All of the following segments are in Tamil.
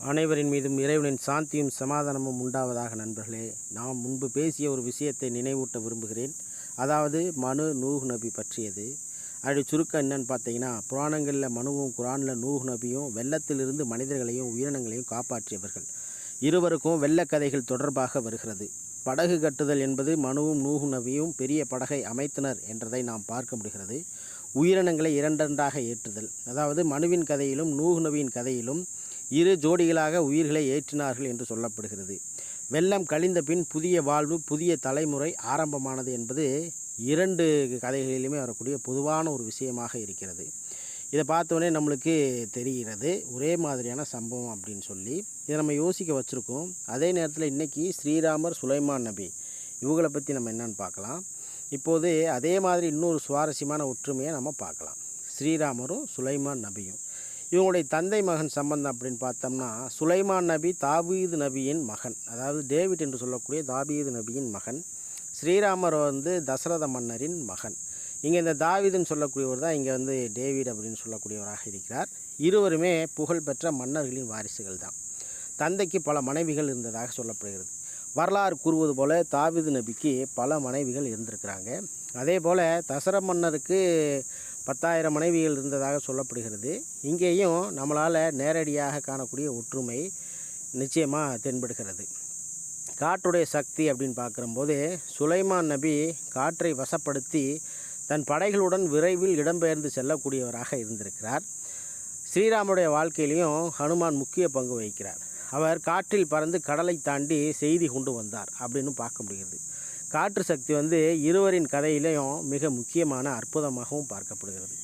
அனைவரின் மீதும் இறைவனின் சாந்தியும் சமாதானமும் உண்டாவதாக நண்பர்களே நாம் முன்பு பேசிய ஒரு விஷயத்தை நினைவூட்ட விரும்புகிறேன். அதாவது மனு நூஹ் நபி பற்றியது. அது சுருக்கம் என்னன்னு பார்த்தீங்கன்னா புராணங்களில் மனுவும் குரானில் நூஹ் நபியும் வெள்ளத்திலிருந்து மனிதர்களையும் உயிரினங்களையும் காப்பாற்றியவர்கள். இருவருக்கும் வெள்ளக்கதைகள் தொடர்பாக வருகிறது. படகு கட்டுதல் என்பது மனுவும் நூஹ் நபியும் பெரிய படகை அமைத்தனர் என்றதை நாம் பார்க்க முடிகிறது. உயிரினங்களை இரண்டென்றாக ஏற்றுதல். அதாவது மனுவின் கதையிலும் நூஹ் நபியின் கதையிலும் இரு ஜோடிகளாக உயிர்களை ஏற்றினார்கள் என்று சொல்லப்படுகிறது. வெள்ளம் கழிந்த பின் புதிய வாழ்வு புதிய தலைமுறை ஆரம்பமானது என்பது இரண்டு கதைகளிலுமே வரக்கூடிய பொதுவான ஒரு விஷயமாக இருக்கிறது. இதை பார்த்தோன்னே நம்மளுக்கு தெரிகிறது. ஒரே மாதிரியான சம்பவம் அப்படின்னு சொல்லி இதை நம்ம யோசிக்க வச்சுருக்கோம். அதே நேரத்தில் இன்றைக்கி ஸ்ரீராமர் சுலைமான் நபி இவங்களை பற்றி நம்ம என்னென்னு பார்க்கலாம். இப்போது அதே மாதிரி இன்னொரு சுவாரஸ்யமான ஒற்றுமையை நம்ம பார்க்கலாம். ஸ்ரீராமரும் சுலைமான் நபியும். இவங்களுடைய தந்தை மகன் சம்பந்தம் அப்படின்னு பார்த்தோம்னா சுலைமான் நபி தாவீது நபியின் மகன். அதாவது டேவிட் என்று சொல்லக்கூடிய தாவீது நபியின் மகன். ஸ்ரீராமர் வந்து தசரத மன்னரின் மகன். இங்கே இந்த தாவீதுன்னு சொல்லக்கூடியவர் தான் இங்கே வந்து டேவிட் அப்படின்னு சொல்லக்கூடியவராக இருக்கிறார். இருவருமே புகழ்பெற்ற மன்னர்களின் வாரிசுகள் தான். தந்தைக்கு பல மனைவிகள் இருந்ததாக சொல்லப்படுகிறது. வரலாறு கூறுவது போல தாவீது நபிக்கு பல மனைவிகள் இருந்திருக்கிறாங்க. அதே போல் தசர மன்னருக்கு பத்தாயிரம் மனைவிகள் இருந்ததாக சொல்லப்படுகிறது. இங்கேயும் நம்மளால் நேரடியாக காணக்கூடிய ஒற்றுமை நிச்சயமாக தென்படுகிறது. காற்றுடைய சக்தி அப்படின்னு பார்க்குறம்போது சுலைமான் நபி காற்றை வசப்படுத்தி தன் படைகளுடன் விரைவில் இடம்பெயர்ந்து செல்லக்கூடியவராக இருந்திருக்கிறார். ஸ்ரீராமுடைய வாழ்க்கையிலையும் ஹனுமான் முக்கிய பங்கு வகிக்கிறார். அவர் காற்றில் பறந்து கடலை தாண்டி செய்தி கொண்டு வந்தார் அப்படின்னு பார்க்க முடிகிறது. காற்று சக்தி வந்து இருவரின் கதையிலையும் மிக முக்கியமான அற்புதமாகவும் பார்க்கப்படுகிறது.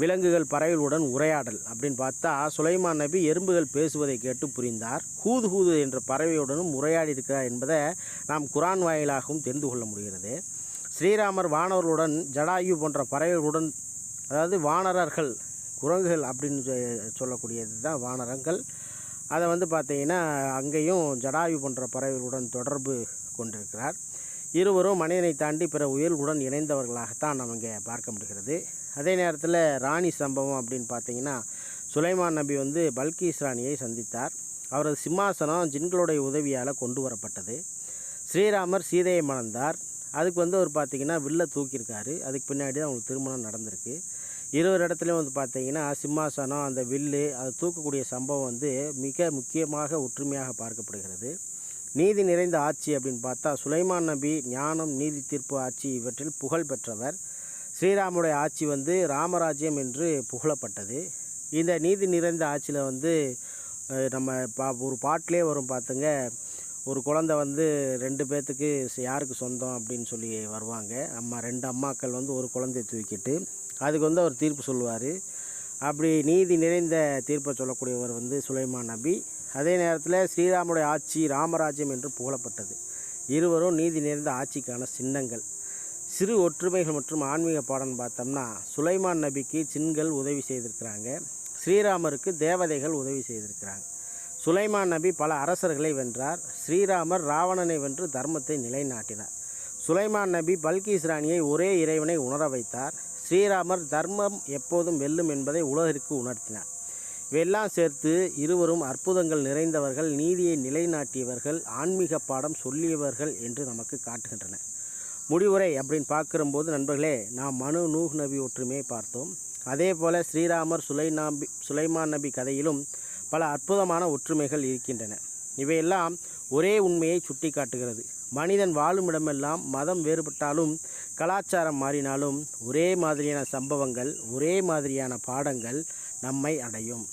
விலங்குகள் பறவைகளுடன் உரையாடல் அப்படின்னு பார்த்தா சுலைமான் நபி எறும்புகள் பேசுவதை கேட்டு புரிந்தார். ஹூது ஹூது என்ற பறவையுடனும் உரையாடி இருக்கிறார் என்பதை நாம் குரான் வாயிலாகவும் தெரிந்து கொள்ள முடிகிறது. ஸ்ரீராமர் வானவர்களுடன் ஜடாயு போன்ற பறவைகளுடன் அதாவது வானரர்கள் குரங்குகள் அப்படின்னு சொல்லக்கூடியது தான் வானரங்கள். அதை வந்து பார்த்திங்கன்னா அங்கேயும் ஜடாயு போன்ற பறவைகளுடன் தொடர்பு கொண்டிருக்கிறார். இருவரும் மனிதனை தாண்டி பிற உயிர்களுடன் இணைந்தவர்களாகத்தான் நம்ம இங்கே பார்க்க முடிகிறது. அதே நேரத்தில் ராணி சம்பவம் அப்படின்னு பார்த்தீங்கன்னா சுலைமான் நபி வந்து பல்கீஸ் ராணியை சந்தித்தார். அவரது சிம்மாசனம் ஜின்களுடைய உதவியால் கொண்டு வரப்பட்டது. ஸ்ரீராமர் சீதையை மணந்தார். அதுக்கு வந்து அவர் பார்த்தீங்கன்னா வில்ல தூக்கியிருக்காரு. அதுக்கு பின்னாடி தான் அவங்களுக்கு திருமணம் நடந்திருக்கு. இருவர் இடத்துலையும் வந்து பார்த்திங்கன்னா சிம்மாசனம் அந்த வில்லு அது தூக்கக்கூடிய சம்பவம் வந்து மிக முக்கியமாக ஒற்றுமையாக பார்க்கப்படுகிறது. நீதி நிறைந்த ஆட்சி அப்படின்னு பார்த்தா சுலைமான் நபி ஞானம் நீதி தீர்ப்பு ஆட்சி இவற்றில் புகழ் பெற்றவர். ஸ்ரீராமுடைய ஆட்சி வந்து ராமராஜ்யம் என்று புகழப்பட்டது. இந்த நீதி நிறைந்த ஆட்சியில் வந்து நம்ம பா ஒரு பாட்டிலே வரும் பார்த்துங்க ஒரு குழந்தை வந்து ரெண்டு பேர்த்துக்கு யாருக்கு சொந்தம் அப்படின்னு சொல்லி வருவாங்க. அம்மா ரெண்டு அம்மாக்கள் வந்து ஒரு குழந்தைய தூக்கிட்டு அதுக்கு வந்து அவர் தீர்ப்பு சொல்லுவார். அப்படி நீதி நிறைந்த தீர்ப்பை சொல்லக்கூடியவர் வந்து சுலைமான் நபி. அதே நேரத்தில் ஸ்ரீராமுடைய ஆட்சி ராமராஜ்யம் என்று புகழப்பட்டது. இருவரும் நீதி நிறைந்த ஆட்சிக்கான சின்னங்கள். சிறு ஒற்றுமைகள் மற்றும் ஆன்மீக பாடம் பார்த்தோம்னா சுலைமான் நபிக்கு சின்கள் உதவி செய்திருக்கிறாங்க. ஸ்ரீராமருக்கு தேவதைகள் உதவி செய்திருக்கிறாங்க. சுலைமான் நபி பல அரசர்களை வென்றார். ஸ்ரீராமர் ராவணனை வென்று தர்மத்தை நிலைநாட்டினார். சுலைமான் நபி பல்கீஸ் ராணியை ஒரே இறைவனை உணர வைத்தார். ஸ்ரீராமர் தர்மம் எப்போதும் வெல்லும் என்பதை உலகிற்கு உணர்த்தினார். இவையெல்லாம் சேர்த்து இருவரும் அற்புதங்கள் நிறைந்தவர்கள் நீதியை நிலைநாட்டியவர்கள் ஆன்மீக பாடம் சொல்லியவர்கள் என்று நமக்கு காட்டுகின்றன. முடிவுரை அப்படின்னு பார்க்கும்போது நண்பர்களே நாம் மனு நூஹ் நபி ஒற்றுமையை பார்த்தோம். அதே போல் ஸ்ரீராமர் சுலைநாபி சுலைமான் நபி கதையிலும் பல அற்புதமான ஒற்றுமைகள் இருக்கின்றன. இவையெல்லாம் ஒரே உண்மையை சுட்டி காட்டுகிறது மனிதன் வாழும் இடமெல்லாம் மதம் வேறுபட்டாலும் கலாச்சாரம் மாறினாலும் ஒரே மாதிரியான சம்பவங்கள் ஒரே மாதிரியான பாடங்கள் நம்மை அடையும்.